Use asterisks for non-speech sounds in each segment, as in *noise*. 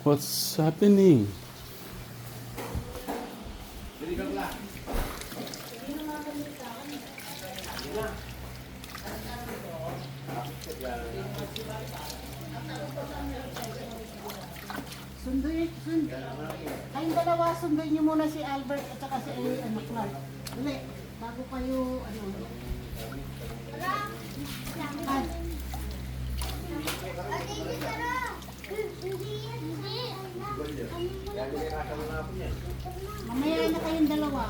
What's happening? Sunduin, sund. Kayong dalawa, sunduin niyo muna si Albert at saka si ano, Clark. Dali, bago kayo, ano. Ah, mamaya na kayong dalawa.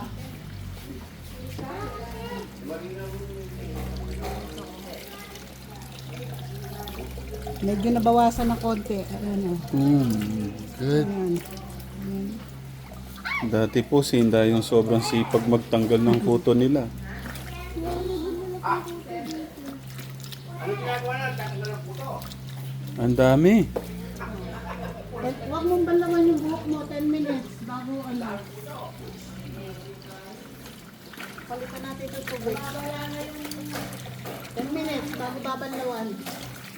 Medyo nabawasan ng konti. Ano, Hmm, good. ayan. Dati po si Inday yung sobrang sipag magtanggal ng kuto nila. Ang dami. Eh, Huwag mong balawan yung buhok mo, 10 minutes bago ano. Palitan natin ito tubig. 10 minutes bago babanlawan.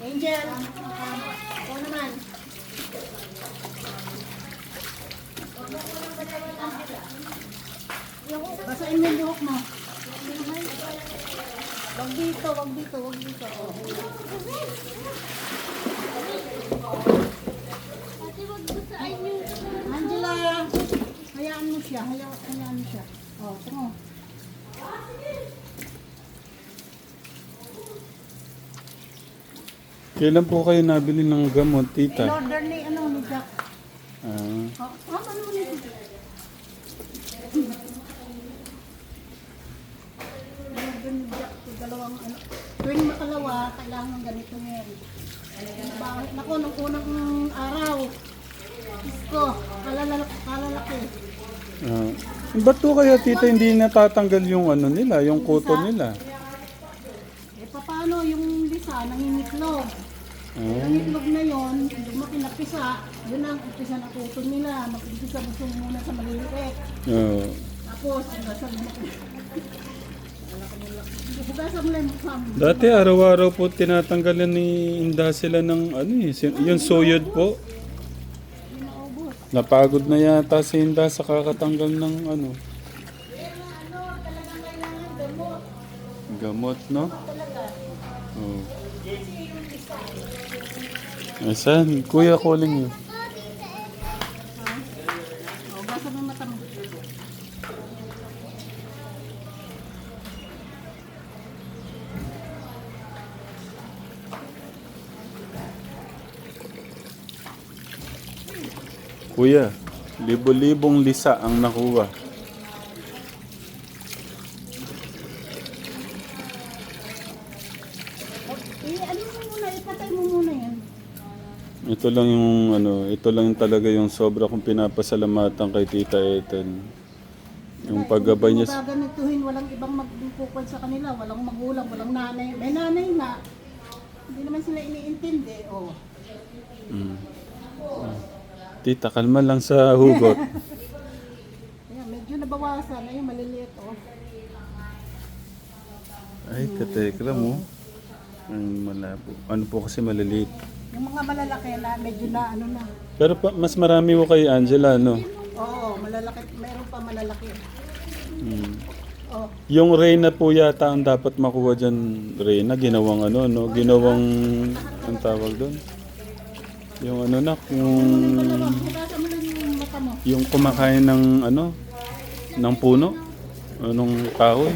Angel, ako naman. Basahin mo yung buhok mo. Wag dito, wag dito, wag dito. Oh. Hayaan mo siya, hayaan, hayaan mo siya. Oh, tungo. Kailan po kayo nabili ng gamot, In tita? order ni ano ni Jack. Ah, Oh, ah, ano ni dalawang ano. Tuwing makalawa, kailangan ganito ngayon. Bakit? Naku, nung unang araw, Isko, kalalaki. kalalaki. ah. Ba't po kaya tita hindi natatanggal yung ano nila, yung kuto nila? Eh, paano yung lisa, nangingitlog? Ah, Ang itlog na yon, lumaki na pisa, yun ang umpisa na tutol nila. Mag-umpisa gusto muna sa maliliit. ah. Tapos, hugasan mo na. Hugasan mo lang yung mukha mo. Dati araw-araw po tinatanggalan ni Inda sila ng ano eh, si- yung suyod po. Napagod na yata si Inda sa kakatanggal ng ano. Gamot, no? Oh. Asan? Kuya, calling you. Kuya, libo-libong lisa ang nakuha. Eh, ano mo muna, ipatay mo muna yan. Ito lang yung ano, ito lang yung talaga yung sobra kong pinapasalamatan kay Tita Ethel. Yung paggabay niya. sa- Kung gaganituhin, walang ibang magpupukwan sa kanila, walang magulang, walang nanay. May nanay na. Hindi naman sila iniintindi. Oh. Mm. Tita, kalma lang sa hugot. *laughs* Ayan, medyo nabawasan. Ayun, maliliit. Oh. Ay, katekra mo. Ang malabo. Ano po kasi maliliit. Yung mga malalaki na, medyo na ano na. Pero pa, mas marami ko kay Angela, no? Oo, malalaki. Meron pa malalaki. Mm. Oh, Yung Reyna po yata ang dapat makuha dyan. Reyna, ginawang ano, no? Ginawang, ang tawag doon? Yung ano na, yung, yung kumakain ng ano, ng puno. Anong kahoy?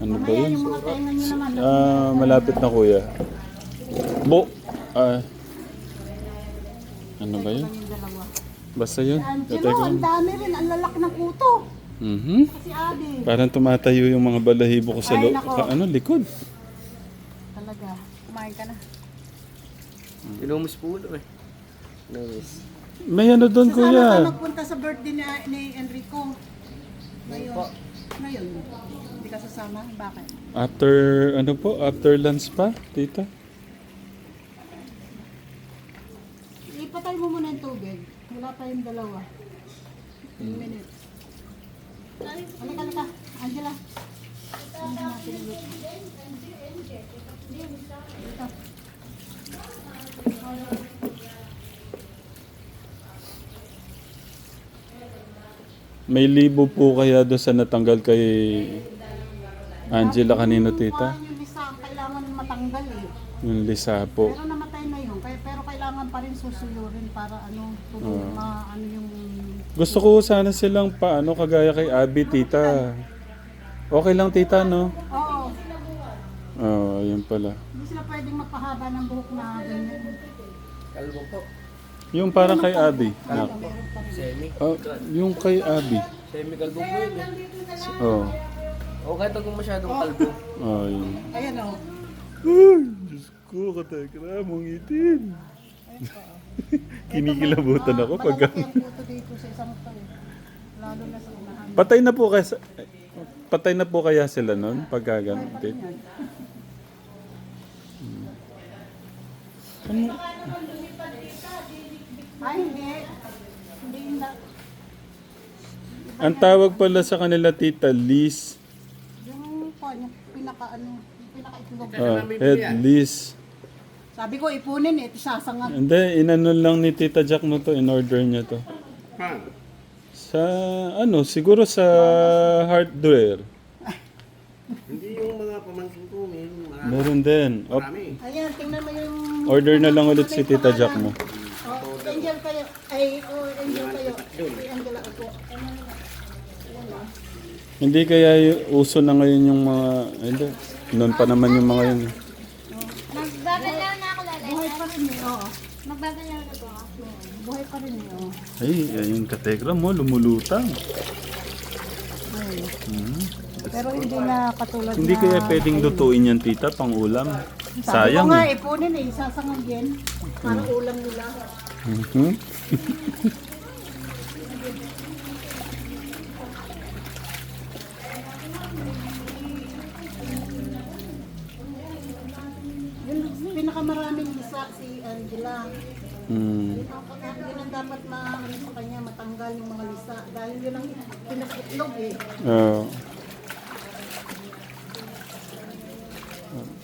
Ano ba yun? Ah, malapit na kuya. Bo, ah, ano ba yun? Basta yun. Ang dami rin. Ang lalaki ng kuto. Mhm. Kasi Abi. Parang tumatayo yung mga balahibo ko sa Ay, lo- nako. ano, likod. Talaga. Kumain ka na. Inumus po ulo eh. Inumus. May ano doon Sana ka kuya. nagpunta sa birthday ni, ni Enrico. Ngayon. Ngayon. Hindi ka sasama? Bakit? After, ano po, after lunch pa, tita? Ipatay mo muna yung tubig. Wala pa yung dalawa. 10 minutes. Halika, halika. Angela. Ano natin ulit? Dito. May libo po kaya doon sa natanggal kay Angela kanino tita? Yung isa ang kailangan matanggal eh. Yung lisa po. Pero namatay na yun. Kaya, pero kailangan pa rin susuyurin para ano, tulong Oo. ma, ano yung... Gusto ko sana silang paano kagaya kay Abby tita. Okay lang tita no? Oo. Oo, ayun pala. Hindi sila pwedeng magpahaba ng buhok na ganyan. Kalbo po. Yung parang kay Abby. Na, Meron pa. Semi. Ah, yung kay Abby. Semi kalbo po yun eh. Oh. O kahit huwag masyadong kalbo. Oh, yun. Ayan o. Ay, Diyos ko, katekra, mong itin. Kinikilabutan ako pag... Malalaki ang puto dito sa isang taon. Lalo na sa unahan. Patay na po kaya Patay na po kaya sila noon pagka ganun? Yan. Ano? Ay. Hindi na. Ang tawag pala sa kanila, Tita, Liz. Yung po, yung pinaka ano, yung pinaka itlog. Ah, head Liz. Sabi ko, ipunin eh, sasangag. Hindi, inano lang ni Tita Jack mo to, in-order niya to. Sa, ano, siguro sa hardware. Hindi yung mga pamangkin ko, marami. Meron din. Op, Ayan, tingnan mo yung... order na lang ulit si Tita Jack mo. Oh, angel kayo. Ay, oh, angel kayo. Ay, angel ako. Hindi kaya uso na ngayon yung mga, hindi, noon pa naman yung mga yun. Magbabalaw na ako lalay. Buhay pa rin eh, oo. Magbabalaw na po ako. Buhay pa rin oo. Ay, ayun kategra mo, lumulutang. Ay. Hmm. Pero hindi na katulad Hindi na... kaya pwedeng lutuin yan, tita, pang ulam. Sabi ko Sayang. nga, ipunin eh, sasangag yan. Para ulam nila. Mhm. *laughs* Pinakamaraming isa si Angela. Hmm. Yun ang dapat ma ano sa kanya, matanggal yung mga lisa. Dahil yun ang pinakaitlog eh. Ah.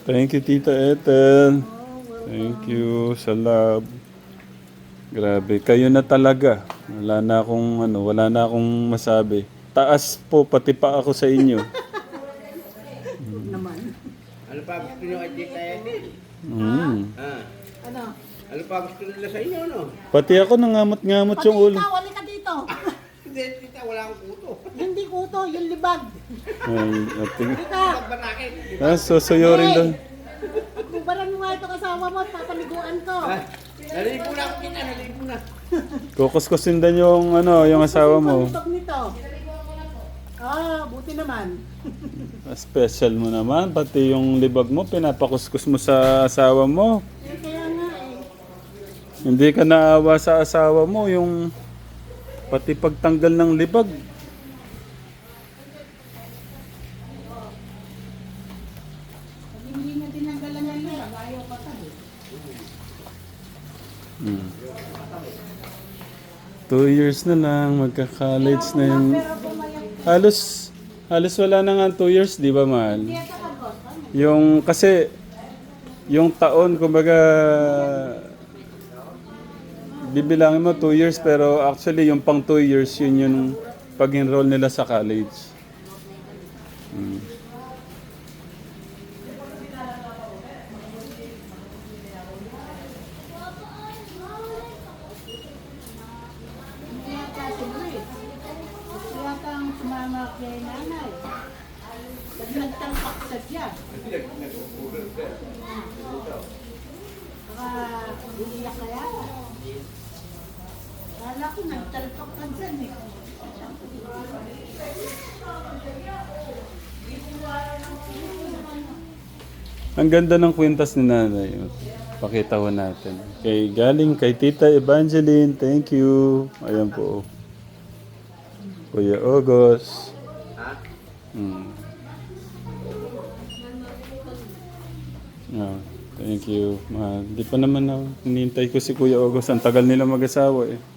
Thank you, Tita Ethel. Thank you sa love. Grabe, kayo na talaga. Wala na akong ano, wala na akong masabi. Taas po pati pa ako sa inyo. Ano pa gusto nyo kay Tita Edil? Mm. Ah, Ano? ano pa gusto nila sa inyo, no? Pati ako nangamot-ngamot Pati yung ulo. ikaw, wali ka dito. *laughs* Hindi, Tita, wala akong puto. Hindi kuto, yung libag. Ay, ating, Bakit? ah, susuyo rin doon. kubaran mo nga ito kasama mo at papaliguan ko. Ah, nalipo na ako, Tita, nalipo na. Kukuskusin din yung ano, yung asawa mo. Kutok nito. Ah, buti naman. *laughs* Special mo naman, pati yung libag mo, pinapakuskus mo sa asawa mo. Eh, kaya nga eh. Hindi ka naawa sa asawa mo, yung pati pagtanggal ng libag. Pag hindi na tinanggalan nila, ayaw pa pa eh. Hmm. Two years na lang, magka-college na yun. Halos, halos wala na nga two years, di ba, mahal? Yung, kasi, yung taon, kumbaga, bibilangin mo two years, pero actually, yung pang two years, yun yung pag-enroll nila sa college. Hmm. Hindi yata si Grace. Gusto yata ang sumama kay nanay. Pag nagtalpak sa siya. Baka umiyak kaya. Kala ko nagtalpak ka dyan eh. Ang ganda ng kwintas ni nanay. Pakita ko natin. Kay galing kay Tita Evangeline. Thank you. Ayan po. Kuya Ogos. Hmm. Ah, thank you. Ma, di pa naman na hinihintay ko si Kuya Ogos. Ang tagal nila mag-asawa eh.